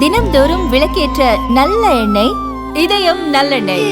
தினம்தோறும் விளக்கேற்ற நல்ல எண்ணெய் இதயம் நல்லெண்ணெய்.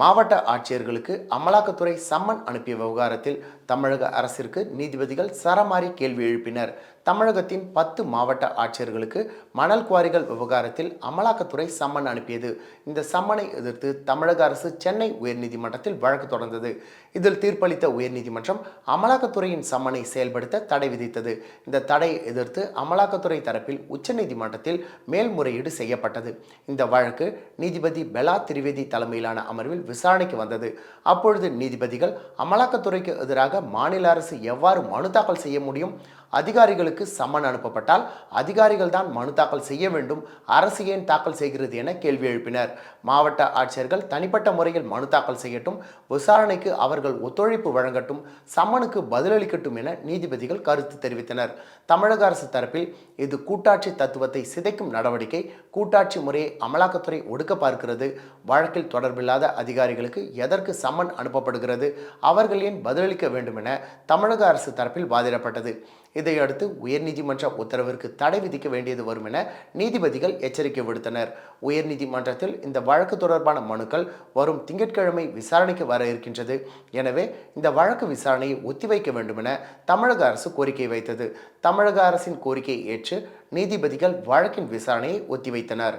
மாவட்ட ஆட்சியர்களுக்கு அமலாக்கத்துறை சம்மன் அனுப்பிய விவகாரத்தில் தமிழக அரசிற்கு நீதிபதிகள் சரமாரி கேள்வி எழுப்பினர். தமிழகத்தின் பத்து மாவட்ட ஆட்சியர்களுக்கு மணல் குவாரிகள் விவகாரத்தில் அமலாக்கத்துறை சம்மன் அனுப்பியது. இந்த சம்மனை எதிர்த்து தமிழக அரசு சென்னை உயர்நீதிமன்றத்தில் வழக்கு தொடர்ந்தது. இதில் தீர்ப்பளித்த உயர்நீதிமன்றம் அமலாக்கத்துறையின் சம்மனை செயல்படுத்த தடை விதித்தது. இந்த தடையை எதிர்த்து அமலாக்கத்துறை தரப்பில் உச்சநீதிமன்றத்தில் மேல்முறையீடு செய்யப்பட்டது. இந்த வழக்கு நீதிபதி பெலா திரிவேதி தலைமையிலான அமர்வில் விசாரணைக்கு வந்தது. அப்பொழுது நீதிபதிகள் அமலாக்கத்துறைக்கு எதிராக மாநில அரசு எவ்வாறு மனு தாக்கல் செய்ய முடியும்? அதிகாரிகளுக்கு சம்மன் அனுப்பப்பட்டால் அதிகாரிகள் தான் மனு தாக்கல் செய்ய வேண்டும். அரசு ஏன் தாக்கல் செய்கிறது என கேள்வி எழுப்பினர். மாவட்ட ஆட்சியர்கள் தனிப்பட்ட முறையில் மனு தாக்கல் செய்யட்டும் விசாரணைக்கு அவர்கள் ஒத்துழைப்பு வழங்கட்டும் சம்மனுக்கு பதிலளிக்கட்டும் என நீதிபதிகள் கருத்து தெரிவித்தனர். தமிழக அரசு தரப்பில் இது கூட்டாட்சி தத்துவத்தை சிதைக்கும் நடவடிக்கை கூட்டாட்சி முறையை அமலாக்கத்துறை ஒடுக்க பார்க்கிறது. வழக்கில் தொடர்பில்லாத அதிகாரிகளுக்கு எதற்கு சம்மன் அனுப்பப்படுகிறது அவர்கள் ஏன் பதிலளிக்க வேண்டும் என தமிழக அரசு தரப்பில் வாதிடப்பட்டது. இதையடுத்து உயர்நீதிமன்ற உத்தரவிற்கு தடை விதிக்க வேண்டியது வரும் என நீதிபதிகள் எச்சரிக்கை விடுத்தனர். உயர்நீதிமன்றத்தில் இந்த வழக்கு தொடர்பான மனுக்கள் வரும் திங்கட்கிழமை விசாரணைக்கு வர இருக்கின்றது. எனவே இந்த வழக்கு விசாரணையை ஒத்திவைக்க வேண்டும் என தமிழக அரசு கோரிக்கை வைத்தது. தமிழக அரசின் கோரிக்கையை ஏற்று நீதிபதிகள் வழக்கின் விசாரணையை ஒத்திவைத்தனர்.